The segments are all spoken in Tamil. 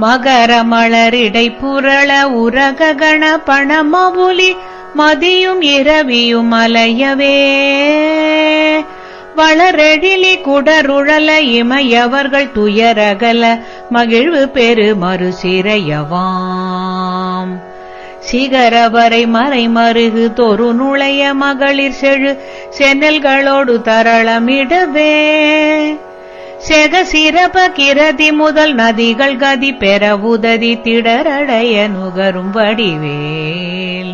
மகர மலரிடை புரள உரககண பணமவுலி மதியும் இரவியும் அலையவே. வளரெழிலி குடருழல இமையவர்கள் துயரகல மகிழ்வு பெரு மறுசிறையவாம். சிகரவரை மறை மருகு தொரு நுழைய மகளிர் செழு சென்னல்களோடு தரளமிடவே. செக சிறப கிரதி முதல் நதிகள் கதி பெற உதவி திடரடைய நுகரும் வடிவேல்.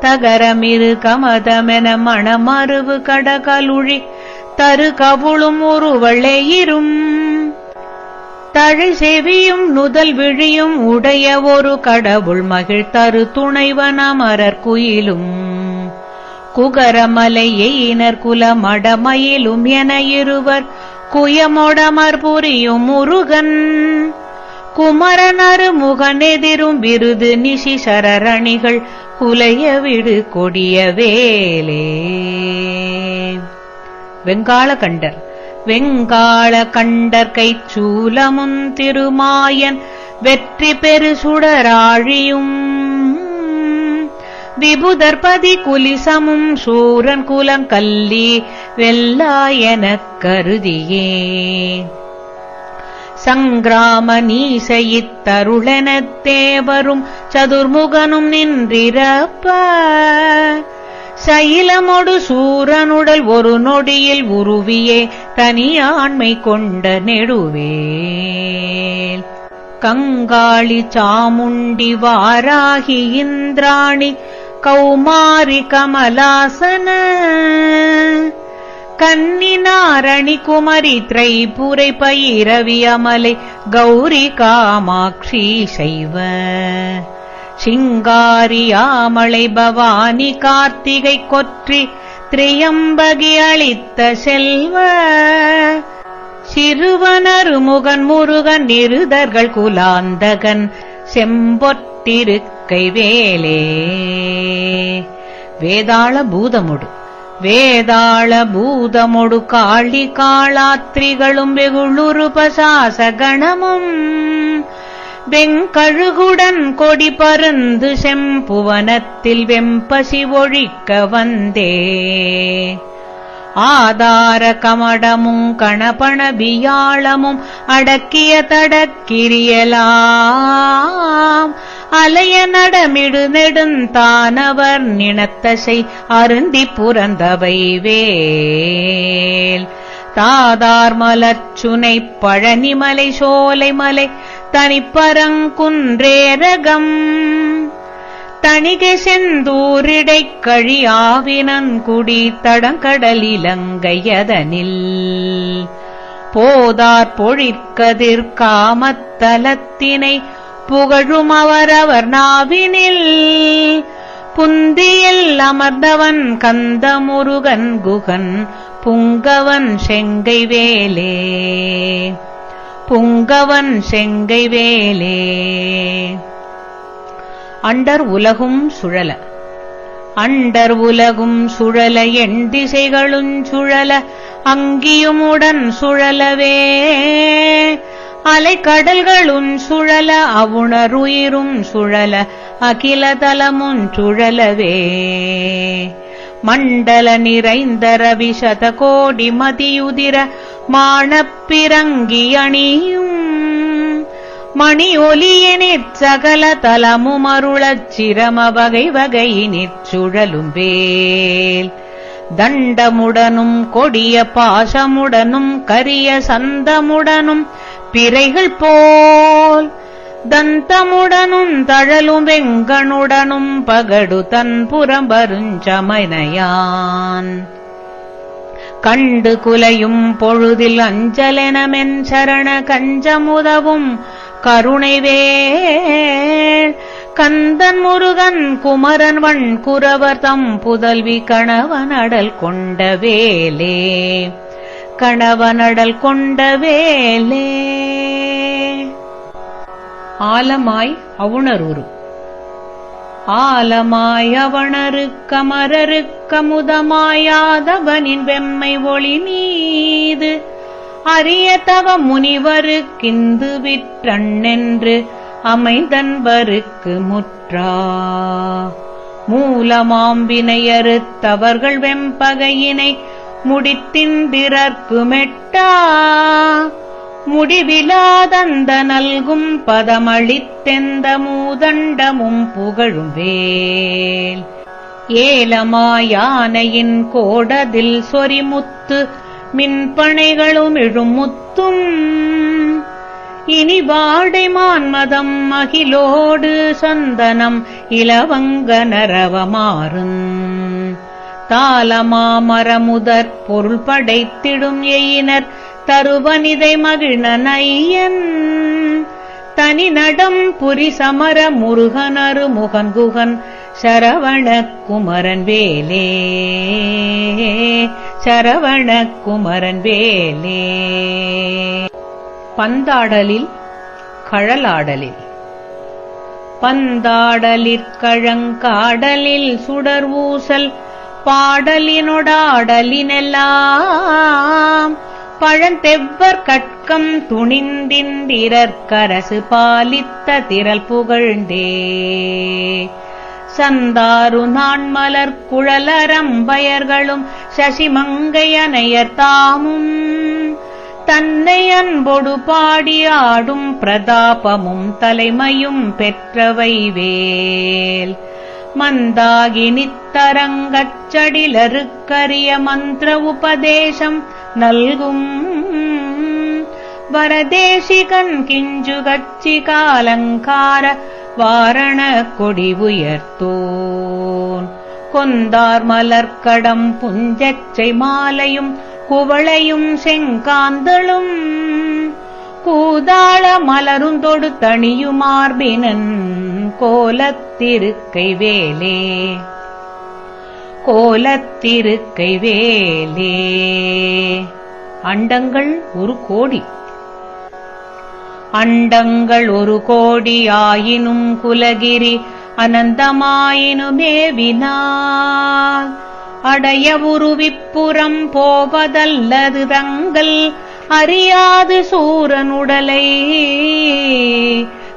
தகரமிரு கமதமென மணமருவு கடகலுழி தரு கவுளும் உருவளையிரும் தழை செவியும் நுதல் விழியும் உடைய ஒரு கடவுள் மகிழ் தரு துணைவன் அமரர் குயிலும். குகரமலை எயினர் குலமடமயிலும் என இருவர் குயமொடமர் புரியும் முருகன். குமரனரு முகனெதிரும் விருது நிஷி சரரணிகள் குலைய விடு கொடிய வேலே. வெங்காள கண்டர் வெங்காள கண்டர் கைச்சூலமுன் திருமாயன் வெற்றி பெரு சுடராழியும். விபுதர்பதி குலிசமும் சூரன் குலம் கல்லி வெல்லாயனக் கருதியே. சங்கிராம நீசையித்தருளெனத் தேவரும் சதுர்முகனும் நின்றிரப்ப. சைலமொடு சூரனுடல் ஒரு நொடியில் உருவியே தனியாண்மை கொண்ட நெடுவேல். கங்காளி சாமுண்டி வாராகி இந்திராணி கௌமாரி கமலாசன கன்னினாரணி குமரி திரைபுரை பயிரவி அமலை கௌரி காமாட்சி சைவ சிங்காரியாமலை பவானி கார்த்திகை கொற்றி திரியம்பகி அளித்த செல்வ. சிறுவனரு முகன் முருகன் நிருதர்கள் குலாந்தகன் செம்பொட்டிருக்கை வேலே. வேதாள பூதமுடு. வேதாள பூதமொடு காளி காளாத்திரிகளும் வெகுளுரு பசாசகணமும் வெங்கழுகுடன் கொடி பருந்து செம்புவனத்தில் வெம்பசி ஒழிக்க வந்தே. ஆதார கமடமும் கணபண வியாழமும் அடக்கிய தடக்கிரியலாம். அலைய நடமிடு நெடுந்தானவர் நினத்தசை அருந்தி புறந்தவை வேல். தாதார் மலர்ச்சுனை பழனிமலை சோலைமலை தனிப்பரங்குன்றேரகம் தணிகை செந்தூரிடை கழியாவினன் தடங்கடல் இலங்கையதனில். போதார் பொழிற்கதிர் காமத்தலத்தினை புகழும் அவரவர் நாவினில். புந்தியில் அமர்ந்தவன் கந்தமுருகன் குகன் புங்கவன் செங்கை வேலே. புங்கவன் செங்கை வேலே. அண்டர் உலகும் சுழல. அண்டர் உலகும் சுழல எண் திசைகளும் சுழல அங்கியுமுடன் சுழலவே. அலைக்கடல்களும் சுழல அவுணருயிரும் சுழல அகில தலமும் சுழலவே. மண்டல நிறைந்த ரவி சத கோடி மதியுதிர மானப்பிரங்கி அணியும் மணி ஒலியினிற் சகல தலமும் அருளச் சிரம வகை வகையினிற் சுழலும் வேல். தண்டமுடனும் கொடிய பாசமுடனும் கரிய சந்தமுடனும் பிறைகள் போல் தந்தமுடனும் தழலும் வெங்கனுடனும் பகடு தன் புறம்பருஞ்சமனையான். கண்டு குலையும் பொழுதில் அஞ்சலெனமென் சரண கஞ்சமுதவும் கருணைவேள். கந்தன் முருகன் குமரன் வண் குரவர் தம் புதல்வி கணவன் அடல் கொண்ட வேலே. கணவனடல் கொண்ட வேலே. ஆலமாய் அவுணரூரு. ஆலமாய் கமுதமாயாதவனின் வெம்மை ஒளி மீது. அரிய தவ முனிவருக்கிந்து விற்றண்ணென்று அமைந்தன்பருக்கு முற்றா. மூலமாம்பினையறுத்தவர்கள் வெம்பகையினை முடித்திந்திரற்கு மெட்டா முடிவிலாதந்த நல்கும் பதமளித்தெந்த மூதண்டமும் புகழும் வேல். ஏலமாயானையின் கோடதில் சொரிமுத்து மின்பனைகளும் இழுமுத்தும். இனி வாடை மான்மதம் மகிழோடு சந்தனம் இலவங்க நரவமாறும். தாளமாமரமுதற் பொருள் படைத்திடும் எயினர் தருவனிதை மகிழ்ன நையன். தனி நடம் புரி சமர முருகனரு முகன்குகன் சரவண குமரன் வேலே. சரவண குமரன் வேலே. பந்தாடலில் கழலாடலில். பந்தாடலிற்கழங்காடலில் சுடர் ஊசல் பாடலினொடாடலினெல்லாம் பழந்தெவ்வர் கட்கம் துணிந்திந்திரற்கரசு பாலித்த திரல் புகழ்ந்தே. சந்தாரு நான் மலர் குழலரம்பயர்களும் சசிமங்கையனையர் தாமும் தன்னை அன்பொடு பாடி ஆடும் பிரதாபமும் தலைமையும் பெற்றவை வேல். மந்தாகினித்தரங்கச்சடிலருக்கரிய மந்திர உபதேசம் நல்கும். வரதேசிகன் கிஞ்சு கச்சி காலங்கார வாரண கொடி உயர்த்தோன். கொந்தார் மலர்க்கடம் புஞ்சச்சை மாலையும் குவளையும் செங்காந்தளும். கூதாள மலருந்தொடு தணியுமார்பினன். கோலத்திருக்கை வேலே கோலத்திருக்கை வேலே அண்டங்கள் ஒரு கோடி. அண்டங்கள் ஒரு கோடி ஆயினும் குலகிரி அனந்தமாயினுமே அனந்தமாயினுமேவினால் அடைய உருவிப்புறம் போவதல்லது தங்கள் அறியாது சூரனுடலை.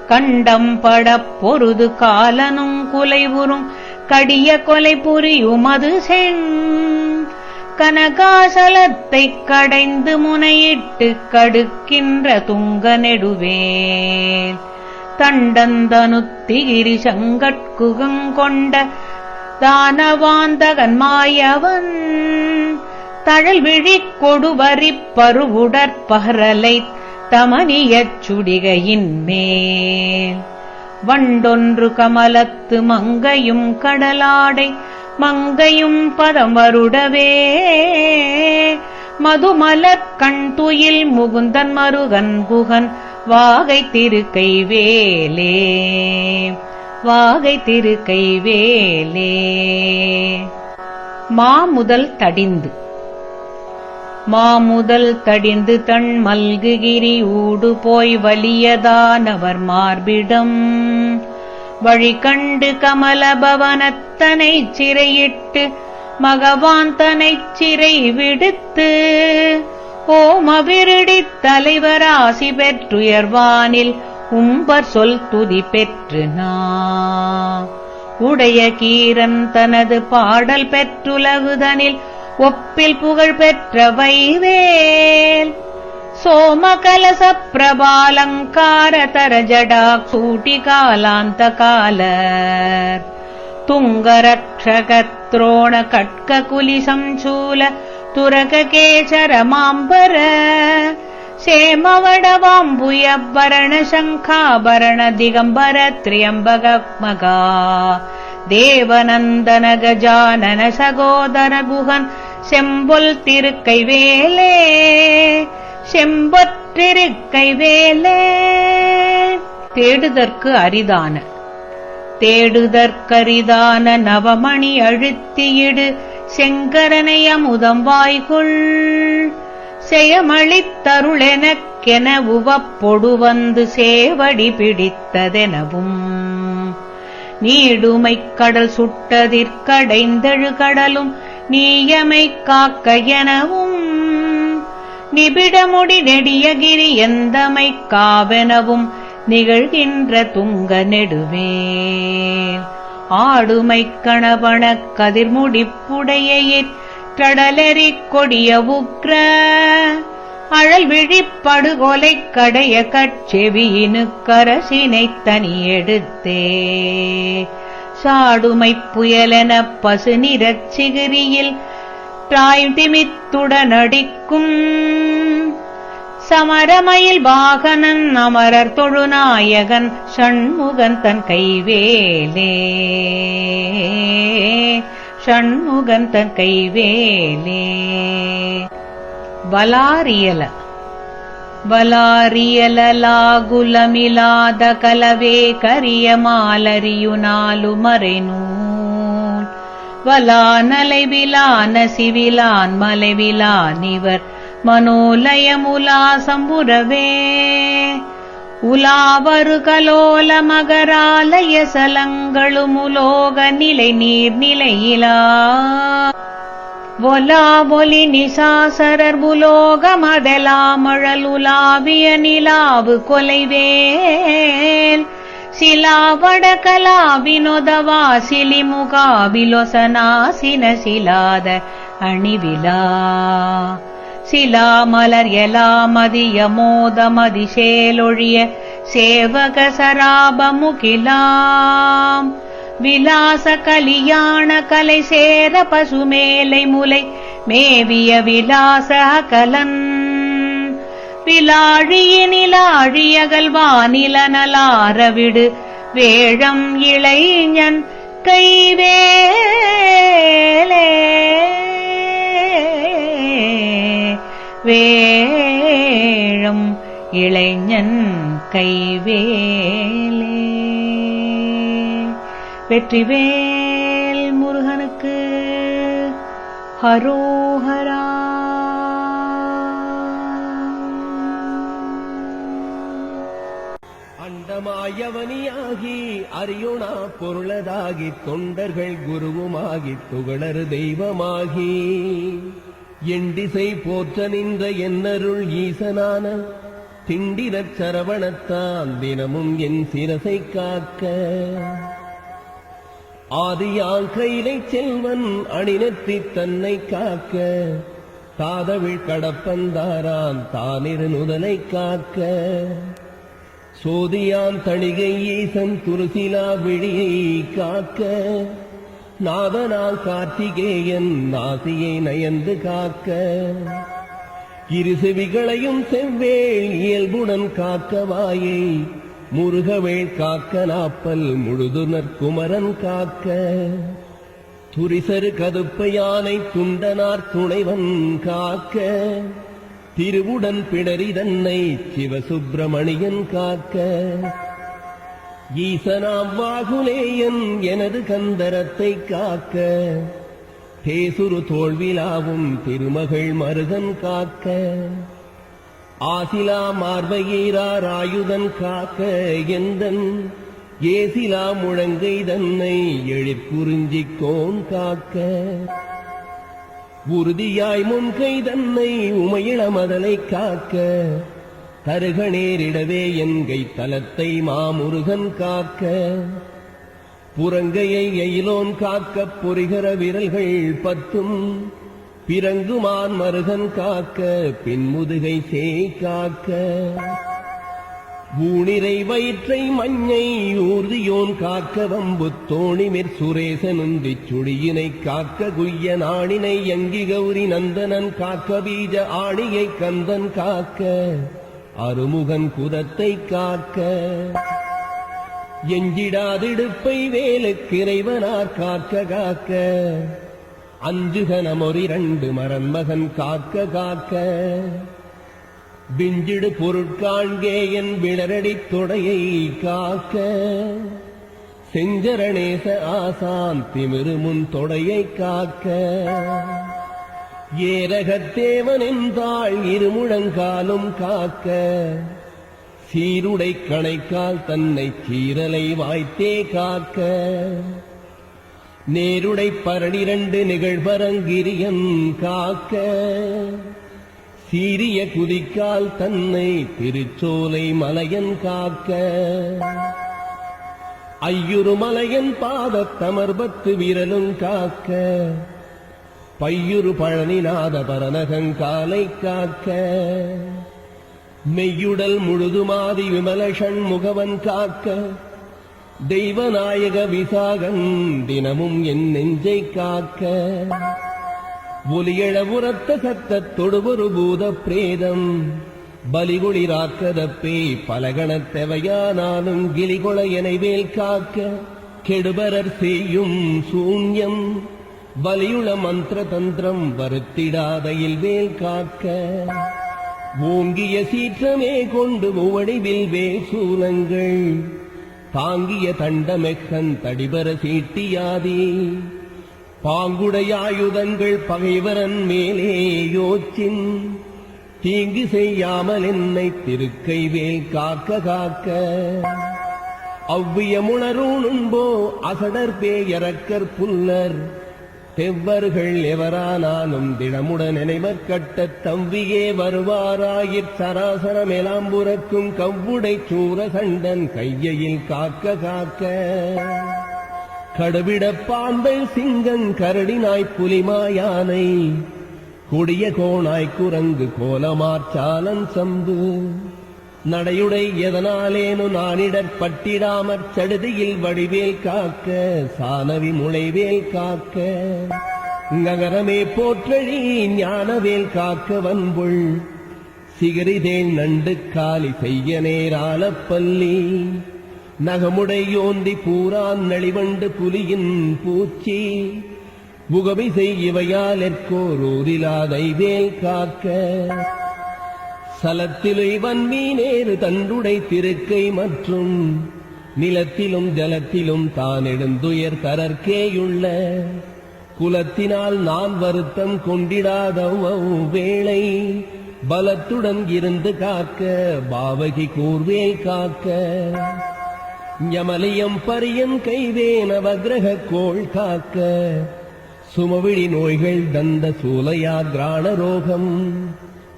கண்டம் படப் பொருது காலனும் குலைவுறும். கடிய கொலை புரியுமது செங். கனகாசலத்தைக் கடைந்து முனையிட்டு கடுக்கின்ற துங்க நெடுவேல் தண்டந்தனுத்திகிரி சங்கட்குகங்கொண்ட தானவாந்தகன் மாயவன். தழல் விழிக் கொடுவரிப் பருவுடற்பகரலை தமனியச் சுடிகையின் மேல். வண்டொன்று கமலத்து மங்கையும் கடலாடை மங்கையும் பதம் வருடவே மதுமலர் கண் துயில் முகுந்தன் மருகன் குகன் வாகை திருக்கை வேலே. வாகை திருக்கை வேலே. மாமுதல் தடிந்து. மாமுதல் தடிந்து தன் மல்குகிரி ஊடு போய் வலியதானவர் மார்பிடம். வழி கண்டு கமலபவனத்தனைச் சிறையிட்டு மகவான் தனை சிறை விடுத்து ஓமவிருடித் தலைவராசி பெற்றுயர்வானில் உம்பர் சொல் துதி பெற்று நா. உடைய கீரன் தனது பாடல் பெற்றுலகுதனில் ஒப்பில் புகழ் பெற்ற வைவேல் சோமகலச பிரபாலங்கார தர ஜடா சூட்டி காலாந்த காலர். துங்கரக்ஷகத்ரோண கட்க குலி சம்சூல துரக கேசர மாம்பர. தேவநந்தன கஜானன சகோதர குகன் செம்பொல் திருக்கை வேலே செம்பொற்றிருக்கை வேலே தேடுதற்கு அரிதான தேடுதற்கரிதான நவமணி அழுத்தியிடு செங்கரனை அமுதம் வாய்குள் செயமளித்தருளெனக்கென உவப்பொடு வந்து சேவடி பிடித்ததெனவும். நீடுமைக் கடல் சுட்டதிற்கடைந்தழு கடலும் நீயமை காக்க எனவும் நிபிடமுடி நெடியகிரி எந்தமை காவெனவும் நிகழ்கின்ற துங்க நெடுவே ஆடுமை கணவன கதிர்முடிப்புடையிற் கடலெறிக் கொடிய உக்ர அழல் விழிப்படுகொலை கடைய கட்செவியினு கரசினைத் தனியெடுத்தே சாடுமை புயலென பசு நிறச் சிகிரியில் தாய்திமித்துடனடிக்கும் சமரமயில் வாகனன் அமரர் தொழுநாயகன் ஷண்முகன் தன் கைவேலே. ஷண்முகன் தன் கைவேலே. வலாரியல. வலாரியலாகுலமிலாத கலவே கரிய மாலரியுனாலு மறைநூல் வலானலை விலான சிவிலான் மலைவிலான் இவர் மனோலயமுலா சம்புரவே. உலாவரு கலோல மகராலய சலங்களுமுலோக நிலை நீர் நிலையிலா. ஒலா ஒலி நிசாசரர் புலோகமதலாமழலுலாவிய நிலாவு கொலைவேல். சிலாவட கலா வினோதவா சிலாத அணிவிலா. சிலாமலர் மலர் எலா சேவக சராபமுகிலாம் விலாச கலியாண கலை சேர பசுமேலை முலை மேவிய விலாச கலன் விலாழியினிலாழியகல் வானிலனலாரவிடு வேழம் இளைஞன் கைவேலே. வேழம் இளைஞன் கைவேல். வெற்றிவேல் முருகனுக்கு ஹரோஹரா. அண்டமாயவனியாகி அரியுணா பொருளதாகி தொண்டர்கள் குருவுமாகி துகளறு தெய்வமாகி. எண்டிசை போற்ற நின்ற என்னருள் ஈசனான திண்டிரச் சரவணத்தான் தினமும் என் சிரசை காக்க. ஆதியால் கைலை செல்வன் அணிநெற்றி தன்னை காக்க. தாதவிழ் கடப்பந்தாரான் தானிரு நுதலை காக்க. சோதியான் தணிகை ஈசன் துருசிலா விழியை காக்க. நாதனால் கார்த்திகேயன் நாசியை நயந்து காக்க. இரு செவிகளையும் செவ்வேள் இயல்புடன் காக்கவாயை முருகவேள் காக்க நாப்பல் முழுதுனர் குமரன் காக்க. துரிசரு கதுப்ப யானை துண்டனார் துணைவன் காக்க. திருவுடன் பிடரி தன்னை சிவசுப்பிரமணியன் காக்க. ஈசனாம் வாகுலேயன் எனது கந்தரத்தை காக்க. தேசுரு தோல்விலாவும் திருமகள் மருகன் காக்க. ஆசிலா மார்பகீரார் ஆயுதன் காக்க எந்தன்? ஏசிலா முழங்கை தன்னை எழிற்குறிஞ்சிக்கோன் காக்க? உறுதியாய் முன்கை தன்னை உமையிளமதலை காக்க? தருக நேரிடவே என்கை தலத்தை மாமுருகன் காக்க? புறங்கையை எயிலோன் காக்க பொறிகர விரல்கள் பத்தும். பிறங்குமான் மருகன் காக்க பின்முதுகை சேய் காக்க. ஊனிரை வயிற்றை மஞ்சை ஊர்தியோன் காக்க வம்பு தோணிமிர் சுரேசனுந்தி சுழியினை காக்க குய்ய நாணினை யங்கி கௌரி நந்தனன் காக்க பீஜ ஆணியை கந்தன் காக்க. அருமுகன் குதத்தை காக்க. எஞ்சிடாதிடுப்பை வேலுக்கிறைவனார் காக்க காக்க. அஞ்சுகனமொரிரண்டு மரன்மகன் காக்க காக்க. விஞ்சிடு பொருட்காண்கே என் விளரடித் தொடையை காக்க. செஞ்சரணேச ஆசான் திமிரு முன் தொடையை காக்க. ஏரகத்தேவனின் தாழ் இருமுழங்காலும் காக்க. சீருடை கணைக்கால் தன்னை சீரலை வாய்த்தே காக்க. நேருடை பரணிரண்டு நிகழ்வரங்கிரியன் காக்க சீரிய குதிக்கால் தன்னை திருச்சோலை மலையன் காக்க. ஐயுறு மலையன் பாதத்தமர்பத்து விரலும் காக்க பையுறு பழனிநாத பரநகங்காலை காக்க. மெய்யுடல் முழுதுமாதி விமல முகவன் காக்க தெய்வநாயக விசாகன் தினமும் என் நெஞ்சை காக்க. ஒலியழ உரத்த சத்தத் தொடுவொரு பூத பிரேதம். பலிகுளிராக்கதப்பே பலகணத்தெவையானாலும் கிளிகொள எனைவேல் காக்க. கெடுபரர் செய்யும் சூன்யம் வலியுள மந்திர தந்திரம் வருத்திடாதையில் வேல் காக்க. ஓங்கிய சீற்றமே கொண்டு உவடிவில் வேல் சூலங்கள் தாங்கிய தண்டமெக்கன் தடிபர சீட்டியாதே. பாங்குடையாயுதங்கள் பகைவரன் மேலே யோச்சின். தீங்கு செய்யாமல் என்னை திருக்கை வேல் காக்க. காக்க அவ்வியமுணரூணும்போ அசடர் பேயரக்கர் புல்லர். தெவ்வர்கள் எவரானாலும் திடமுடன் நினைவர் கட்ட தம்பியே வருவாராயிற் சராசரமெலாம் புறக்கும் கவ்வுடை சூர சண்டன் கையையில் காக்க காக்க. கடுவிட பாம்பை சிங்கன் கரடினாய் புலிமாயானை கொடிய கோணாய் குரங்கு கோலமார்ச்சாலன் சம்பு. நடையுடை எதனாலேனு நானிடற் பட்டிடாமற் சடுதியில் வடிவேல் காக்க சானவி முளைவேல் காக்க. நகரமே போற்றழி ஞானவேல் காக்க வன்புள் சிகரிதேன் நண்டு காலி செய்ய நேரால பள்ளி நகமுடை யோந்தி பூரான் நளிவண்டு புலியின் பூச்சி புகவி செய்யவையால் எற்கோரூரிலாதை வேல் காக்க. சலத்திலை வன்மீனேறு தன்றுடை திருக்கை மற்றும் நிலத்திலும் ஜலத்திலும் தான் எழுந்துயர் தரற்கேயுள்ள குலத்தினால் நான் வருத்தம் கொண்டிடாத வேளை பலத்துடன் இருந்து காக்க பாவகி கூர்வேல் காக்க. ஞமலியம் பரியம் கைவேன வக்ரக கோள் காக்க. சுமவிழி நோய்கள் தந்த சூலையா கிராண ரோகம்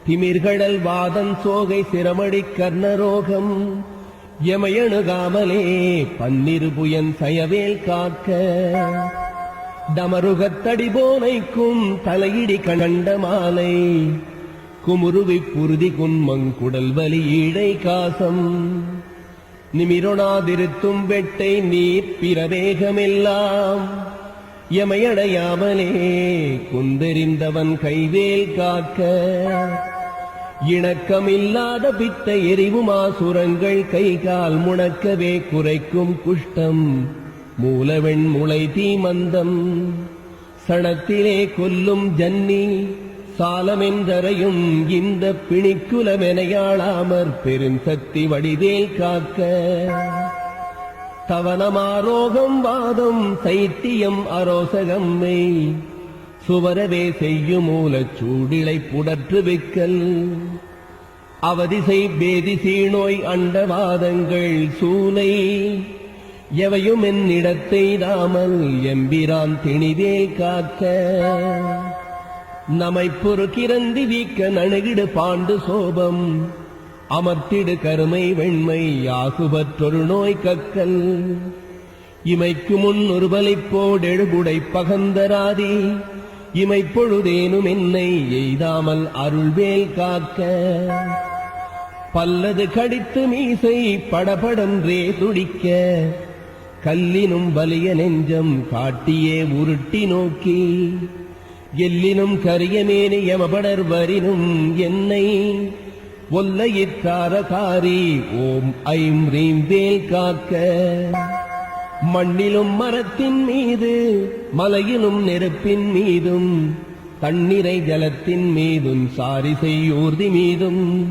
திமிர்கடல் வாதன் சோகை சிரமடி கர்ணரோகம். எமையணுகாமலே பன்னிரு புயன் சயவேல் காக்க. டமருகத்தடி போனைக்கும் தலையிடி கண்ட மாலை. குமுருவி புருதி குன்மங்குடல் வலி ஈழை காசம். நிமிரொணாதிருத்தும் வெட்டை நீர் பிரவேகமெல்லாம். எமையடையாமலே குந்தெறிந்தவன் கைவேல் காக்க. இணக்கமில்லாத பித்த எரிவுமாசுரங்கள் கைகால் முணக்கவே குறைக்கும் குஷ்டம். மூலவெண் முளை தீமந்தம் சணத்திலே கொல்லும் ஜன்னி சாலமென்றரையும் இந்த பிணிக்குலமெனையாளாமற் பெருஞ்சக்தி வடிவேல் காக்க. தவனமாரோகம் வாதம் சைத்தியம் அரோசகம் மெய். சுவரவே செய்யும் மூலச் சூடிலை புடற்று விக்கல். அவதிசை பேதி சீனோய் அண்டவாதங்கள் சூலை எவையும் என்னிடத்தை தாமல் எம்பிரான் திணிவே காக்க. நமைப்புறு கிரந்தி வீக்க நணுகிடு பாண்டு சோபம். அமர்த்திடு கருமை வெண்மை யாகுபற்றொரு நோய் கக்கல். இமைக்கு முன் ஒருபலிப்போடெழுபுடை பகந்தராதி. இமைப்பொழுதேனும் என்னை எய்தாமல் அருள்வேல் காக்க. பல்லது கடித்து மீசை படபடன்றே துடிக்க. கல்லினும் வலிய நெஞ்சம் காட்டியே உருட்டி நோக்கி. எல்லினும் கரியமேனி யமபடர் வரினும் என்னை. ஒல்லையிற்றாரகாரி ஓம் ஐம் ரீம் வேல் காக்க. மண்ணிலும் மரத்தின் மீது மலையிலும் நெருப்பின் மீதும் தண்ணீரை ஜலத்தின் மீதும் சாரிசை ஊர்தி மீதும்.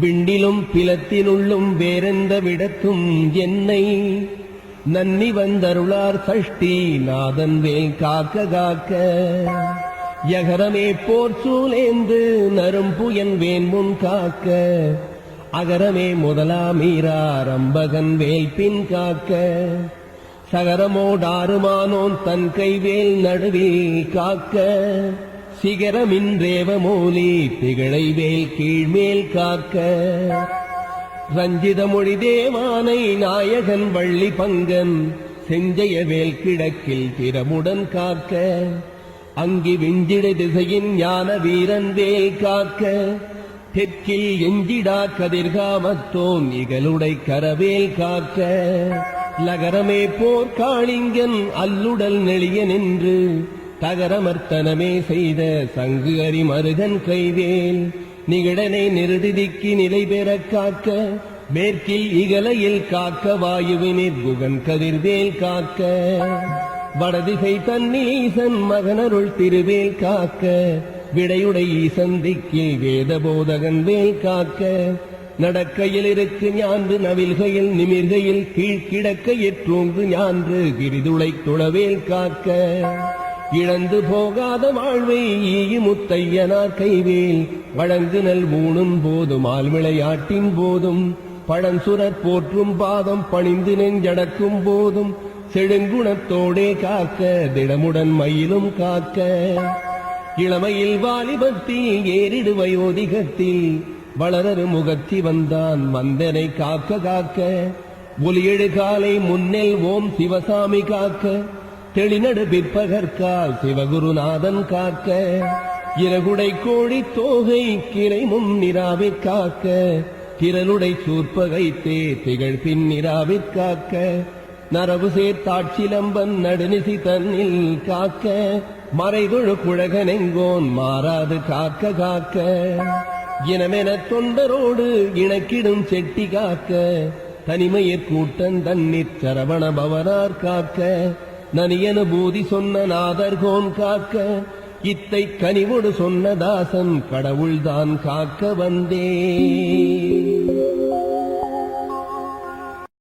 விண்டிலும் பிலத்தினுள்ளும் வேறெந்த விடத்தும் என்னை நன்னி வந்தருளார் சஷ்டி நாதன் வேல் காக்க காக்க. யகரமே போர் சூலேந்து நரும்புயன் வேன்முன் காக்க. அகரமே முதலாமீராரம்பகன் வேல் பின் காக்க. சகரமோடாருமானோன் தன் கைவேல் நடுவில் காக்க. சிகரமின்றேவ மோலி திகழை வேல் கீழ்மேல் காக்க. ரஞ்சித மொழி தேவானை நாயகன் வள்ளி பங்கன் செஞ்சய வேல் கிழக்கில் திறமுடன் காக்க. அங்கி விஞ்சிட திசையின் ஞான வீரன் வேல் காக்க. தெற்கில் எஞ்சிடா கதிர்காமத்தோன் இகலுடை கரவேல் காக்க? லகரமே போர் காளிங்கன் அல்லுடல் நெளிய நின்று தகரமர்த்தனமே செய்த சங்கு அரி மருகன் கைவேல். நிகழனை நிருதிக்கு நிலை பெற காக்க மேற்கில் இகலையில் காக்க வாயுவினிற் குகன் கதிர்வேல் காக்க. வடதிசை தன்னீசன் மகனருள் திருவேல் காக்க விடையுடை ஈசன் திக்கில் வேத போதகன் வேல் காக்க. நடக்கையில் இருக்கு ஞான்று நவில்கையில் நிமிர்கையில் கீழ்கிடக்க எற்றோங்கு ஞான்று கிரிதுளை துளவேல் காக்க. இழந்து போகாத வாழ்வை ஈயு முத்தையனார் கைவேல். வழங்கு நல் ஊணும் போதும் ஆள் விளையாட்டின் போதும். பழஞ்சுரற் போற்றும் பாதம் பணிந்து நெஞ்சடக்கும் போதும். செழுங்குணத்தோடே காக்க திடமுடன் மயிலும் காக்க. இளமையில் வாலிபத்தில் ஏறிடு வயோதிகத்தில் வளரரு முகத்தி வந்தான் மந்தனை காக்க காக்க. ஒலியெழு காலை முன்னெல் ஓம் சிவசாமி காக்க. தெளிநடு பிற்பகற்கால் சிவகுருநாதன் காக்க. இரகுடை கோழி தோகை கிளை முன்னிராவிற் காக்க. திரளுடை சூர்ப்பகைத்தே திகழ் பின்னிராவிற் காக்க. நரவு சேர்த்தாட்சிலம்பன் நடுநிசி தன்னில் காக்க. மறைதொழு குழகனெங்கோன் மாறாது காக்க காக்க. இனமென தொண்டரோடு இணக்கிடும் செட்டி காக்க. தனிமையற் கூட்டன் தன்னிற் சரவண பவனார் காக்க. நனியன பூதி சொன்ன நாதர்கோன் காக்க. இத்தை கனிவோடு சொன்ன தாசன் கடவுள்தான் காக்க வந்தே.